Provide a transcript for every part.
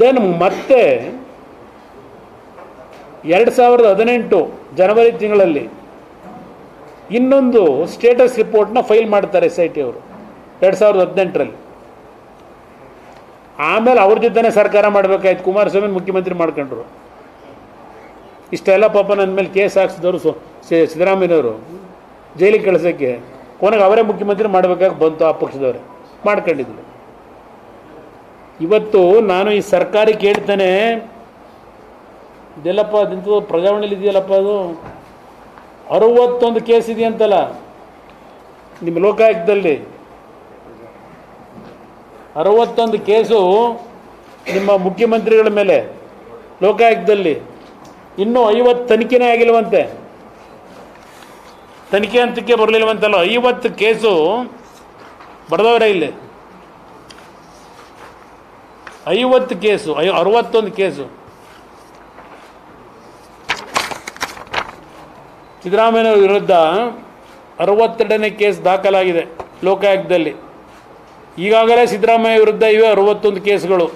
Then ಮತ್ತೆ ಎರಡು ಸಾವಿರದ ಹದಿನೆಂಟು ಜನವರಿ ತಿಂಗಳಲ್ಲಿ ಇನ್ನೊಂದು ಸ್ಟೇಟಸ್ ರಿಪೋರ್ಟ್ನ ಫೈಲ್ ಮಾಡ್ತಾರೆ ಎಸ್ ಐ ಟಿ ಅವರು. ಎರಡು ಸಾವಿರದ ಹದಿನೆಂಟರಲ್ಲಿ. ಆಮೇಲೆ ಅವ್ರ ಜೊತೆನೇ ಸರ್ಕಾರ ಮಾಡಬೇಕಾಯ್ತು. ಕುಮಾರಸ್ವಾಮಿ ಮುಖ್ಯಮಂತ್ರಿ ಮಾಡ್ಕೊಂಡ್ರು. ಇಷ್ಟೆಲ್ಲ ಪಾಪ ನನ್ನ ಮೇಲೆ ಕೇಸ್ ಹಾಕ್ಸಿದವರು ಸೊ ಸಿದ್ದರಾಮಯ್ಯನವರು. ಜೈಲಿಗೆ ಕಳಿಸೋಕ್ಕೆ. ಕೊನೆಗೆ ಅವರೇ ಮುಖ್ಯಮಂತ್ರಿ ಮಾಡಬೇಕಾಗಿ ಬಂತು ಆ ಪಕ್ಷದವರೇ. ಮಾಡ್ಕೊಂಡಿದ್ರು. ಇವತ್ತು ನಾನು ಈ ಸರ್ಕಾರಿ ಕೇಳ್ತೇನೆ. ಇದೆಲ್ಲಪ್ಪ ಅದಿಂತು ಪ್ರಜಾವಾಣಿಲಿ ಇದೆಯಲ್ಲಪ್ಪ ಅದು? ಅರುವತ್ತೊಂದು ಕೇಸ್ ಇದೆಯಂತಲ್ಲ, ನಿಮ್ಮ ಲೋಕಾಯುಕ್ತದಲ್ಲಿ. ಅರವತ್ತೊಂದು ಕೇಸು ನಿಮ್ಮ ಮುಖ್ಯಮಂತ್ರಿಗಳ ಮೇಲೆ, ಲೋಕಾಯುಕ್ತದಲ್ಲಿ. ಇನ್ನೂ ಐವತ್ತು ತನಿಖೆನೇ ಆಗಿಲ್ವಂತೆ ತನಿಖೆ ಹಂತಕ್ಕೆ ಬರಲಿಲ್ವಂತಲ್ಲ ಐವತ್ತು ಕೇಸು ಬಡದವರೇ ಇಲ್ಲಿ. ಐವತ್ತು ಕೇಸು ಐ ಅರವತ್ತೊಂದು ಕೇಸು. ಸಿದ್ದರಾಮಯ್ಯನವರ ವಿರುದ್ಧ ಅರವತ್ತೆರಡನೇ ಕೇಸ್ ದಾಖಲಾಗಿದೆ ಲೋಕಾಯುಕ್ತದಲ್ಲಿ. ಈಗಾಗಲೇ ಸಿದ್ದರಾಮಯ್ಯ ವಿರುದ್ಧ ಇವೆ ಅರವತ್ತೊಂದು ಕೇಸುಗಳು.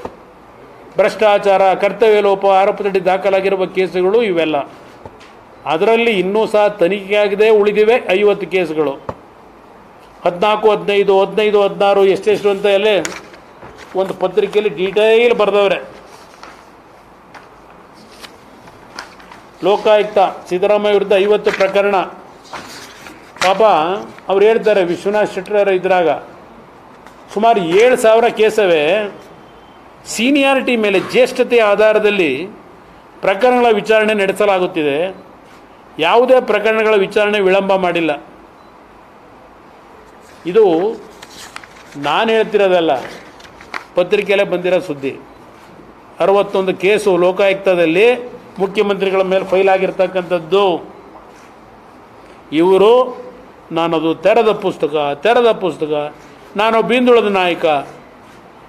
ಭ್ರಷ್ಟಾಚಾರ, ಕರ್ತವ್ಯ ಲೋಪ ಆರೋಪದಡಿ ದಾಖಲಾಗಿರುವ ಕೇಸುಗಳು ಇವೆಲ್ಲ. ಅದರಲ್ಲಿ ಇನ್ನೂ ಸಹ ತನಿಖೆಯಾಗದೆ, ಉಳಿದಿವೆ ಐವತ್ತು ಕೇಸುಗಳು. ಹದಿನಾಲ್ಕು, ಹದಿನೈದು ಹದಿನೈದು, ಹದಿನಾರು, ಎಷ್ಟೆಷ್ಟು ಅಂತ ಎಲ್ಲ ಒಂದು ಪತ್ರಿಕೆಯಲ್ಲಿ ಡೀಟೇಲ್ ಬರೆದವ್ರೆ. ಲೋಕಾಯುಕ್ತ ಸಿದ್ದರಾಮಯ್ಯ ವಿರುದ್ಧ ಐವತ್ತು ಪ್ರಕರಣ. ಪಾಪ ಅವ್ರು ಹೇಳ್ತಾರೆ, ವಿಶ್ವನಾಥ್ ಶೆಟ್ಟರ್ ಇದ್ರಾಗ. ಸುಮಾರು ಏಳು ಸಾವಿರ ಕೇಸವೇ ಸೀನಿಯಾರಿಟಿ ಮೇಲೆ ಜ್ಯೇಷ್ಠತೆಯ ಆಧಾರದಲ್ಲಿ ಪ್ರಕರಣಗಳ ವಿಚಾರಣೆ ನಡೆಸಲಾಗುತ್ತಿದೆ. ಯಾವುದೇ ಪ್ರಕರಣಗಳ ವಿಚಾರಣೆ ವಿಳಂಬ ಮಾಡಿಲ್ಲ. ಇದು ನಾನು ಹೇಳ್ತಿರೋದಲ್ಲ ಪತ್ರಿಕೆಯಲ್ಲೇ ಬಂದಿರೋ ಸುದ್ದಿ. ಅರವತ್ತೊಂದು ಕೇಸು ಲೋಕಾಯುಕ್ತದಲ್ಲಿ ಮುಖ್ಯಮಂತ್ರಿಗಳ ಮೇಲೆ ಫೈಲ್ ಆಗಿರ್ತಕ್ಕಂಥದ್ದು. ಇವರು, ನಾನದು ತೆರೆದ ಪುಸ್ತಕ ತೆರೆದ ಪುಸ್ತಕ, ನಾನು ಬಿಂದುಳದ ನಾಯಕ,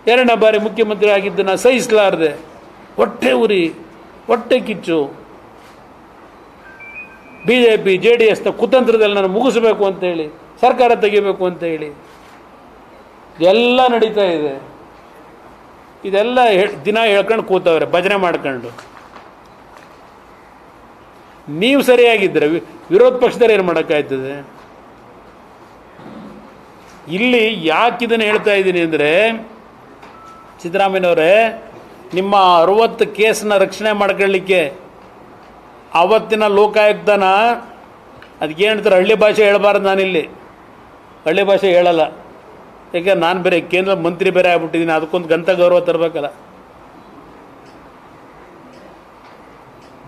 ಎರಡನೇ ಬಾರಿ ಮುಖ್ಯಮಂತ್ರಿ ಆಗಿದ್ದನ್ನು ಸಹಿಸಲಾರದೆ, ಹೊಟ್ಟೆ ಉರಿ, ಹೊಟ್ಟೆ ಕಿಚ್ಚು. B J P J D ಎಸ್ನ ಕುತಂತ್ರದಲ್ಲಿ ನಾನು ಮುಗಿಸ್ಬೇಕು ಅಂತೇಳಿ ಸರ್ಕಾರ ತೆಗಿಬೇಕು ಅಂತ ಹೇಳಿ ಎಲ್ಲ ನಡೀತಾ ಇದೆ. ಇದೆಲ್ಲ ದಿನ ಹೇಳ್ಕೊಂಡು ಕೂತವ್ರೆ, ಭಜನೆ ಮಾಡ್ಕೊಂಡು. ನೀವು ಸರಿಯಾಗಿದ್ದರೆ ವಿರೋಧ ಪಕ್ಷದಲ್ಲಿ ಏನು ಮಾಡೋಕ್ಕಾಯ್ತದೆ? ಇಲ್ಲಿ ಯಾಕೆ ಇದನ್ನು ಹೇಳ್ತಾ ಇದ್ದೀನಿ ಅಂದರೆ, ಸಿದ್ದರಾಮಯ್ಯನವರೇ, ನಿಮ್ಮ ಅರುವತ್ತು ಕೇಸನ್ನ ರಕ್ಷಣೆ ಮಾಡ್ಕೊಳ್ಳಿಕ್ಕೆ ಆವತ್ತಿನ ಲೋಕಾಯುಕ್ತನ ಅದಕ್ಕೆ ಹೇಳ್ತಾರೆ, ಹಳ್ಳಿ ಭಾಷೆ ಹೇಳಬಾರ್ದು ನಾನಿಲ್ಲಿ. ಹಳ್ಳಿ ಭಾಷೆ ಹೇಳಲ್ಲ. ಯಾಕೆ ನಾನು ಬೇರೆ ಕೇಂದ್ರ ಮಂತ್ರಿ ಬೇರೆ ಆಗ್ಬಿಟ್ಟಿದ್ದೀನಿ ಅದಕ್ಕೊಂದು ಗಂತ ಗೌರವ ತರಬೇಕಲ್ಲ.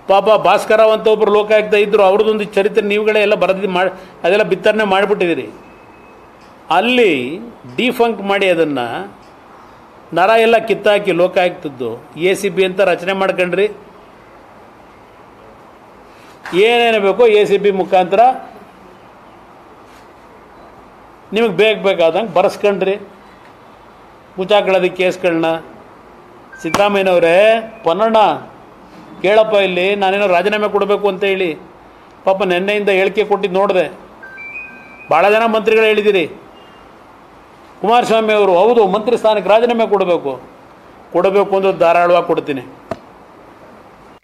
ಪಾಪ ಭಾಸ್ಕರ ಅಂತ ಒಬ್ಬರು ಲೋಕಾಯುಕ್ತ ಇದ್ದರು ಅವ್ರದ್ದೊಂದು ಚರಿತ್ರೆ ನೀವುಗಳೇ ಎಲ್ಲ ಬರೆದು ಮಾಡಿ ಅದೆಲ್ಲ ಬಿತ್ತರಣೆ ಮಾಡಿಬಿಟ್ಟಿದ್ದೀರಿ. ಅಲ್ಲಿ ಡಿಫಂಕ್ ಮಾಡಿ ಅದನ್ನು ನರ ಎಲ್ಲ ಕಿತ್ತಾಕಿ ಲೋಕಾಯುಕ್ತದ್ದು. ಎ ಸಿ ಬಿ ಅಂತ ರಚನೆ ಮಾಡ್ಕೊಂಡ್ರಿ. ಏನೇನು ಬೇಕೋ ಎ ಸಿ ಬಿ ಮುಖಾಂತರ ನಿಮಗೆ ಬೇಗ ಬೇಕಾದಂಗೆ ಬರೆಸ್ಕೊಂಡ್ರಿ. ಮುಚ್ಚಾಕೊಳ್ಳೋದಕ್ಕೆ ಕೇಸ್ಗಳನ್ನ. ಸಿದ್ದರಾಮಯ್ಯನವರೇ, ಪನ್ನಣ್ಣ, ಕೇಳಪ್ಪ ಇಲ್ಲಿ, ನಾನೇನೋ ರಾಜೀನಾಮೆ ಕೊಡಬೇಕು ಅಂತ ಹೇಳಿ. ಪಾಪ ನಿನ್ನೆಯಿಂದ ಹೇಳಿಕೆ ಕೊಟ್ಟಿದ್ದು ನೋಡಿದೆ. ಭಾಳ ಜನ ಮಂತ್ರಿಗಳು ಹೇಳಿದ್ದೀರಿ ಕುಮಾರಸ್ವಾಮಿ ಅವರು ಹೌದು, ಮಂತ್ರಿ ಸ್ಥಾನಕ್ಕೆ ರಾಜೀನಾಮೆ ಕೊಡಬೇಕು. ಕೊಡಬೇಕು ಅಂದ್ರೆ ಧಾರಾಳವಾಗಿ ಕೊಡ್ತೀನಿ.